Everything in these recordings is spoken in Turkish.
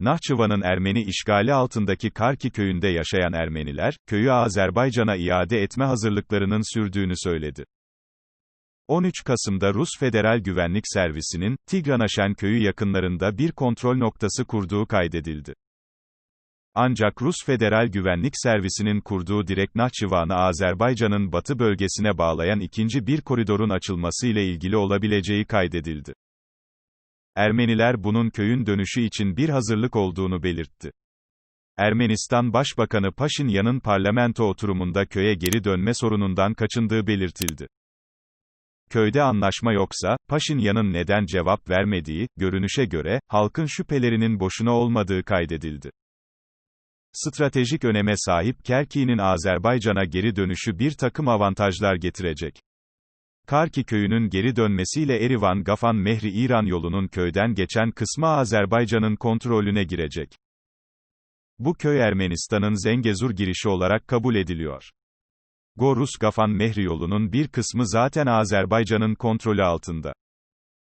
Nahçıvan'ın Ermeni işgali altındaki Karki köyünde yaşayan Ermeniler, köyü Azerbaycan'a iade etme hazırlıklarının sürdüğünü söyledi. 13 Kasım'da Rus Federal Güvenlik Servisi'nin, Tigranaşen köyü yakınlarında bir kontrol noktası kurduğu kaydedildi. Ancak Rus Federal Güvenlik Servisi'nin kurduğu direkt Nahçıvan'ı Azerbaycan'ın batı bölgesine bağlayan ikinci bir koridorun açılması ile ilgili olabileceği kaydedildi. Ermeniler bunun köyün dönüşü için bir hazırlık olduğunu belirtti. Ermenistan Başbakanı Paşinyan'ın parlamento oturumunda köye geri dönme sorunundan kaçındığı belirtildi. Köyde anlaşma yoksa, Paşinyan'ın neden cevap vermediği, görünüşe göre, halkın şüphelerinin boşuna olmadığı kaydedildi. Stratejik öneme sahip Kerki'nin Azerbaycan'a geri dönüşü bir takım avantajlar getirecek. Karki köyünün geri dönmesiyle Erivan-Gafan Mehri-İran yolunun köyden geçen kısmı Azerbaycan'ın kontrolüne girecek. Bu köy Ermenistan'ın Zengezur girişi olarak kabul ediliyor. Gorus-Gafan Mehri yolunun bir kısmı zaten Azerbaycan'ın kontrolü altında.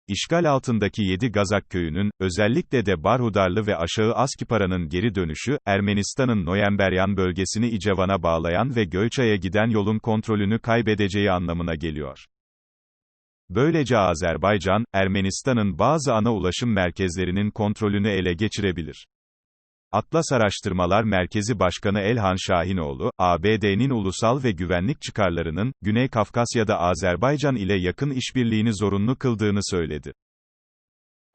İşgal altındaki 7 Gazak köyünün, özellikle de Barhudarlı ve Aşağı Askipara'nın geri dönüşü, Ermenistan'ın Noyemberyan bölgesini İcevan'a bağlayan ve Göyçay'a giden yolun kontrolünü kaybedeceği anlamına geliyor. Böylece Azerbaycan, Ermenistan'ın bazı ana ulaşım merkezlerinin kontrolünü ele geçirebilir. Atlas Araştırmalar Merkezi Başkanı Elhan Şahinoğlu, ABD'nin ulusal ve güvenlik çıkarlarının, Güney Kafkasya'da Azerbaycan ile yakın işbirliğini zorunlu kıldığını söyledi.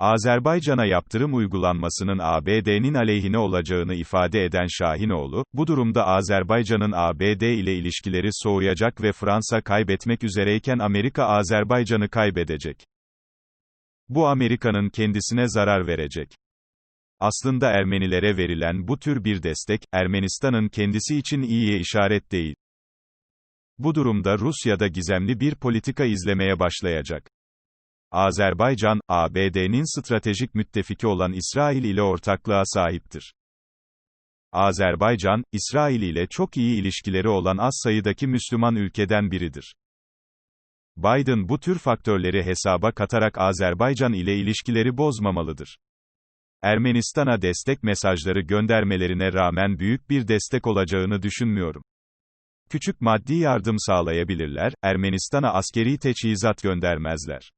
Azerbaycan'a yaptırım uygulanmasının ABD'nin aleyhine olacağını ifade eden Şahinoğlu, bu durumda Azerbaycan'ın ABD ile ilişkileri soğuyacak ve Fransa kaybetmek üzereyken Amerika Azerbaycan'ı kaybedecek. Bu Amerika'nın kendisine zarar verecek. Aslında Ermenilere verilen bu tür bir destek, Ermenistan'ın kendisi için iyiye işaret değil. Bu durumda Rusya'da gizemli bir politika izlemeye başlayacak. Azerbaycan, ABD'nin stratejik müttefiki olan İsrail ile ortaklığa sahiptir. Azerbaycan, İsrail ile çok iyi ilişkileri olan az sayıdaki Müslüman ülkeden biridir. Biden bu tür faktörleri hesaba katarak Azerbaycan ile ilişkileri bozmamalıdır. Ermenistan'a destek mesajları göndermelerine rağmen büyük bir destek olacağını düşünmüyorum. Küçük maddi yardım sağlayabilirler, Ermenistan'a askeri teçhizat göndermezler.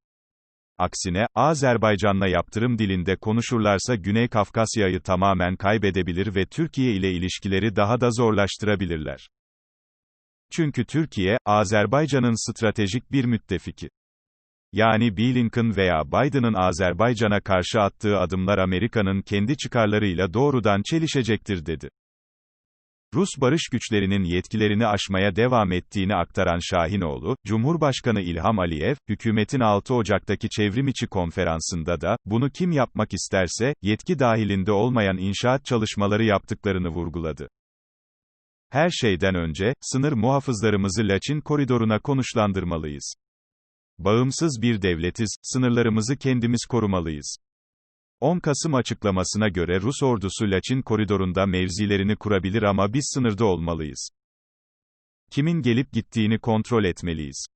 Aksine, Azerbaycan'la yaptırım dilinde konuşurlarsa Güney Kafkasya'yı tamamen kaybedebilir ve Türkiye ile ilişkileri daha da zorlaştırabilirler. Çünkü Türkiye, Azerbaycan'ın stratejik bir müttefiki. Yani Blinken veya Biden'ın Azerbaycan'a karşı attığı adımlar Amerika'nın kendi çıkarlarıyla doğrudan çelişecektir dedi. Rus barış güçlerinin yetkilerini aşmaya devam ettiğini aktaran Şahinoğlu, Cumhurbaşkanı İlham Aliyev, hükümetin 6 Ocak'taki çevrimiçi konferansında da, bunu kim yapmak isterse, yetki dahilinde olmayan inşaat çalışmaları yaptıklarını vurguladı. Her şeyden önce, sınır muhafızlarımızı Laçin koridoruna konuşlandırmalıyız. Bağımsız bir devletiz, sınırlarımızı kendimiz korumalıyız. 10 Kasım açıklamasına göre Rus ordusu Laçin koridorunda mevzilerini kurabilir ama biz sınırda olmalıyız. Kimin gelip gittiğini kontrol etmeliyiz.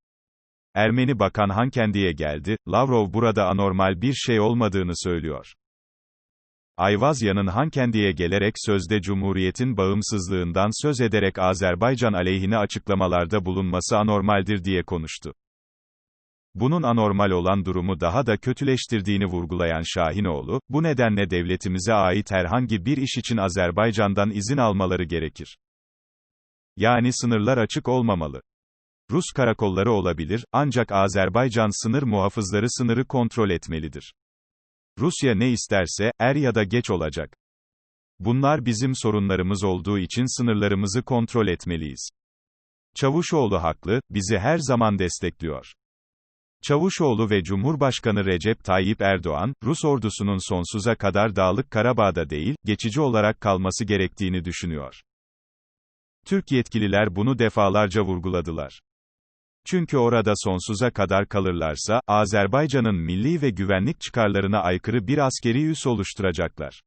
Ermeni Bakan Hankendi'ye geldi, Lavrov burada anormal bir şey olmadığını söylüyor. Ayvazya'nın Hankendi'ye gelerek sözde Cumhuriyet'in bağımsızlığından söz ederek Azerbaycan aleyhine açıklamalarda bulunması anormaldir diye konuştu. Bunun anormal olan durumu daha da kötüleştirdiğini vurgulayan Şahinoğlu, bu nedenle devletimize ait herhangi bir iş için Azerbaycan'dan izin almaları gerekir. Yani sınırlar açık olmamalı. Rus karakolları olabilir, ancak Azerbaycan sınır muhafızları sınırı kontrol etmelidir. Rusya ne isterse, er ya da geç olacak. Bunlar bizim sorunlarımız olduğu için sınırlarımızı kontrol etmeliyiz. Çavuşoğlu haklı, bizi her zaman destekliyor. Çavuşoğlu ve Cumhurbaşkanı Recep Tayyip Erdoğan, Rus ordusunun sonsuza kadar Dağlık Karabağ'da değil, geçici olarak kalması gerektiğini düşünüyor. Türk yetkililer bunu defalarca vurguladılar. Çünkü orada sonsuza kadar kalırlarsa, Azerbaycan'ın milli ve güvenlik çıkarlarına aykırı bir askeri üs oluşturacaklar.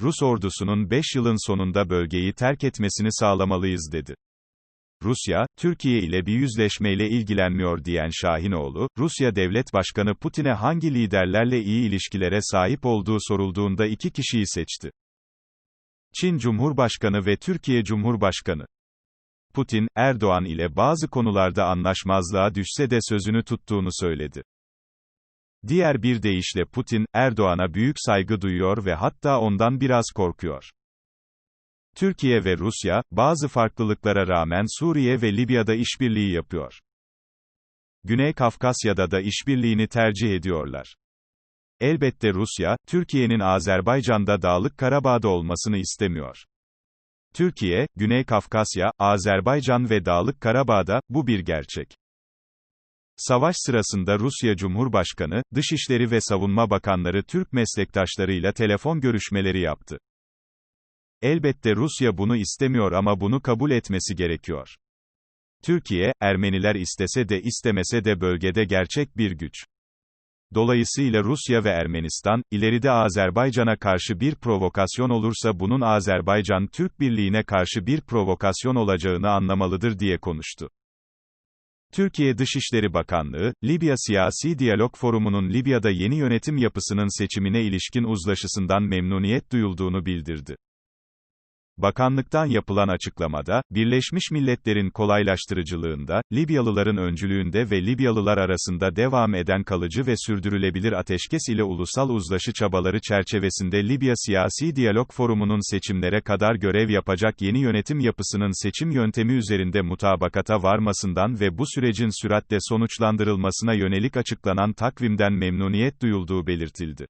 Rus ordusunun 5 yılın sonunda bölgeyi terk etmesini sağlamalıyız dedi. Rusya, Türkiye ile bir yüzleşmeyle ilgilenmiyor diyen Şahinoğlu, Rusya Devlet Başkanı Putin'e hangi liderlerle iyi ilişkilere sahip olduğu sorulduğunda iki kişiyi seçti. Çin Cumhurbaşkanı ve Türkiye Cumhurbaşkanı. Putin, Erdoğan ile bazı konularda anlaşmazlığa düşse de sözünü tuttuğunu söyledi. Diğer bir deyişle Putin, Erdoğan'a büyük saygı duyuyor ve hatta ondan biraz korkuyor. Türkiye ve Rusya, bazı farklılıklara rağmen Suriye ve Libya'da işbirliği yapıyor. Güney Kafkasya'da da işbirliğini tercih ediyorlar. Elbette Rusya, Türkiye'nin Azerbaycan'da Dağlık Karabağ'da olmasını istemiyor. Türkiye, Güney Kafkasya, Azerbaycan ve Dağlık Karabağ'da, bu bir gerçek. Savaş sırasında Rusya Cumhurbaşkanı, Dışişleri ve Savunma Bakanları Türk meslektaşlarıyla telefon görüşmeleri yaptı. Elbette Rusya bunu istemiyor ama bunu kabul etmesi gerekiyor. Türkiye, Ermeniler istese de istemese de bölgede gerçek bir güç. Dolayısıyla Rusya ve Ermenistan, ileride Azerbaycan'a karşı bir provokasyon olursa bunun Azerbaycan-Türk Birliği'ne karşı bir provokasyon olacağını anlamalıdır diye konuştu. Türkiye Dışişleri Bakanlığı, Libya Siyasi Diyalog Forumu'nun Libya'da yeni yönetim yapısının seçimine ilişkin uzlaşısından memnuniyet duyulduğunu bildirdi. Bakanlıktan yapılan açıklamada, Birleşmiş Milletler'in kolaylaştırıcılığında, Libyalıların öncülüğünde ve Libyalılar arasında devam eden kalıcı ve sürdürülebilir ateşkes ile ulusal uzlaşı çabaları çerçevesinde Libya Siyasi Diyalog Forumu'nun seçimlere kadar görev yapacak yeni yönetim yapısının seçim yöntemi üzerinde mutabakata varmasından ve bu sürecin süratle sonuçlandırılmasına yönelik açıklanan takvimden memnuniyet duyulduğu belirtildi.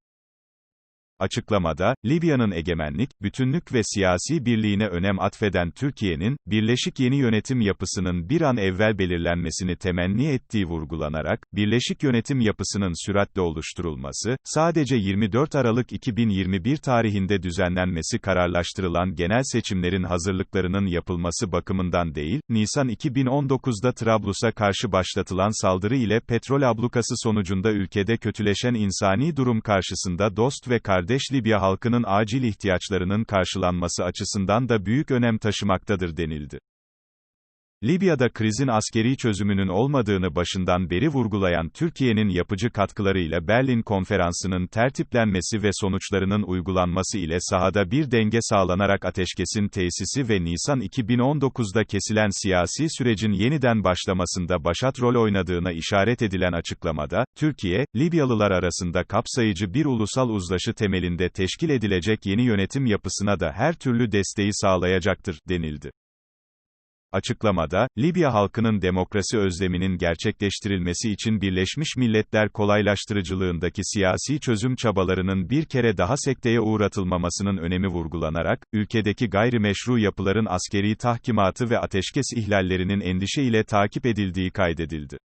Açıklamada, Libya'nın egemenlik, bütünlük ve siyasi birliğine önem atfeden Türkiye'nin, birleşik yeni yönetim yapısının bir an evvel belirlenmesini temenni ettiği vurgulanarak, birleşik yönetim yapısının süratle oluşturulması, sadece 24 Aralık 2021 tarihinde düzenlenmesi kararlaştırılan genel seçimlerin hazırlıklarının yapılması bakımından değil, Nisan 2019'da Trablus'a karşı başlatılan saldırı ile petrol ablukası sonucunda ülkede kötüleşen insani durum karşısında dost ve kardeş kardeş Libya halkının acil ihtiyaçlarının karşılanması açısından da büyük önem taşımaktadır denildi. Libya'da krizin askeri çözümünün olmadığını başından beri vurgulayan Türkiye'nin yapıcı katkılarıyla Berlin Konferansı'nın tertiplenmesi ve sonuçlarının uygulanması ile sahada bir denge sağlanarak ateşkesin tesisi ve Nisan 2019'da kesilen siyasi sürecin yeniden başlamasında başat rol oynadığına işaret edilen açıklamada, Türkiye, Libyalılar arasında kapsayıcı bir ulusal uzlaşı temelinde teşkil edilecek yeni yönetim yapısına da her türlü desteği sağlayacaktır, denildi. Açıklamada, Libya halkının demokrasi özleminin gerçekleştirilmesi için Birleşmiş Milletler kolaylaştırıcılığındaki siyasi çözüm çabalarının bir kere daha sekteye uğratılmamasının önemi vurgulanarak, ülkedeki gayrimeşru yapıların askeri tahkimatı ve ateşkes ihlallerinin endişe ile takip edildiği kaydedildi.